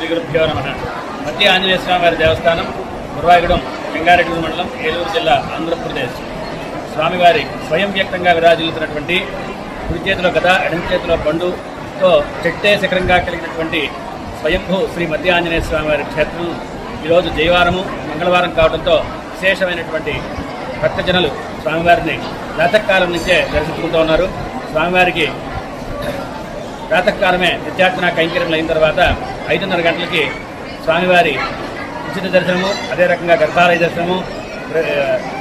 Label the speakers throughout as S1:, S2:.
S1: శ్రీ గురుభ్యో నమ. మధ్య ఆంజనేయ స్వామి వారి దేవస్థానం మురవాయిగూడెం రంగారెడ్డి మండలం ఏలూరు జిల్లా ఆంధ్రప్రదేశ్. స్వామివారి స్వయం వ్యక్తంగా విరాజిల్లుతున్నటువంటి కుడి చేతిలో కథ ఎడమ చేతిలో పండుతో చెట్టే శిఖరంగా కలిగినటువంటి స్వయంభూ శ్రీ మధ్య ఆంజనేయ స్వామివారి క్షేత్రం. ఈరోజు జయవారము మంగళవారం కావడంతో విశేషమైనటువంటి భక్తజనులు స్వామివారిని రాతకాలం నుంచే దర్శించుకుంటూ ఉన్నారు. స్వామివారికి ప్రాతకాలమే నిత్యార్చన కైంకర్యం అయిన తర్వాత ఐదున్నర గంటలకి స్వామివారి ఉచిత దర్శనము అదే రకంగా గర్భాలయ దర్శనము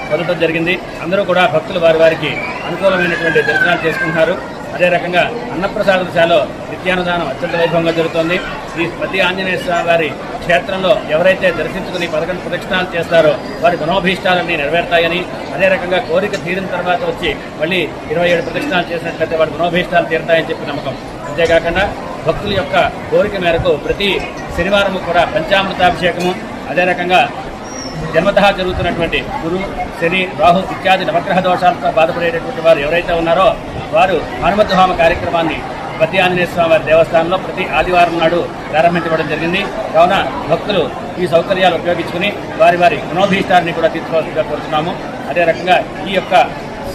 S1: పొందడం జరిగింది. అందరూ కూడా భక్తులు వారి వారికి అనుకూలమైనటువంటి దర్శనాలు చేసుకుంటున్నారు. అదే రకంగా అన్నప్రసాదశాలో నిత్యానుదానం అత్యంత వైభవంగా జరుగుతోంది. ఈ మధ్య ఆంజనేయ స్వామి వారి క్షేత్రంలో ఎవరైతే దర్శించుకుని పథకం ప్రదక్షిణాలు చేస్తారో వారి మనోభీష్టాలన్నీ నెరవేరుతాయని అదే రకంగా కోరిక తీరిన తర్వాత వచ్చి మళ్ళీ ఇరవై ఏడు ప్రదక్షిణాలు చేసినట్లయితే వారి మనోభీష్టాలు తీరుతాయని చెప్పి నమ్మకం. అంతేకాకుండా భక్తుల యొక్క కోరిక మేరకు ప్రతి శనివారం కూడా పంచామృతాభిషేకము అదే రకంగా జన్మత జరుగుతున్నటువంటి గురు శని రాహు ఇత్యాది నవగ్రహ దోషాలతో బాధపడేటటువంటి వారు ఎవరైతే ఉన్నారో వారు హనుమత్ హోమ కార్యక్రమాన్ని ప్రతి ఆంజనేయ స్వామి వారి దేవస్థానంలో ప్రతి ఆదివారం నాడు ప్రారంభించబడడం జరిగింది. కావున భక్తులు ఈ సౌకర్యాలు ఉపయోగించుకుని వారి వారి మనోభీష్టాన్ని కూడా తీసుకోవాల్సిందిగా కోరుతున్నాము అదే రకంగా ఈ యొక్క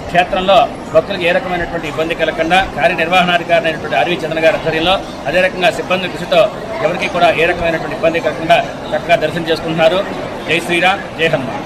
S1: క్షేత్రంలో భక్తులకు ఏ రకమైనటువంటి ఇబ్బంది కలగకుండా కార్యనిర్వహణాధికారి అయినటువంటి ఆర్వి చంద్ర గారి ఆధ్వర్యంలో అదే రకంగా సిబ్బంది కృషితో ఎవరికి కూడా ఏ రకమైనటువంటి ఇబ్బంది కలగకుండా చక్కగా దర్శనం చేసుకుంటున్నారు. జై శ్రీరామ్ జై హనుమాన్.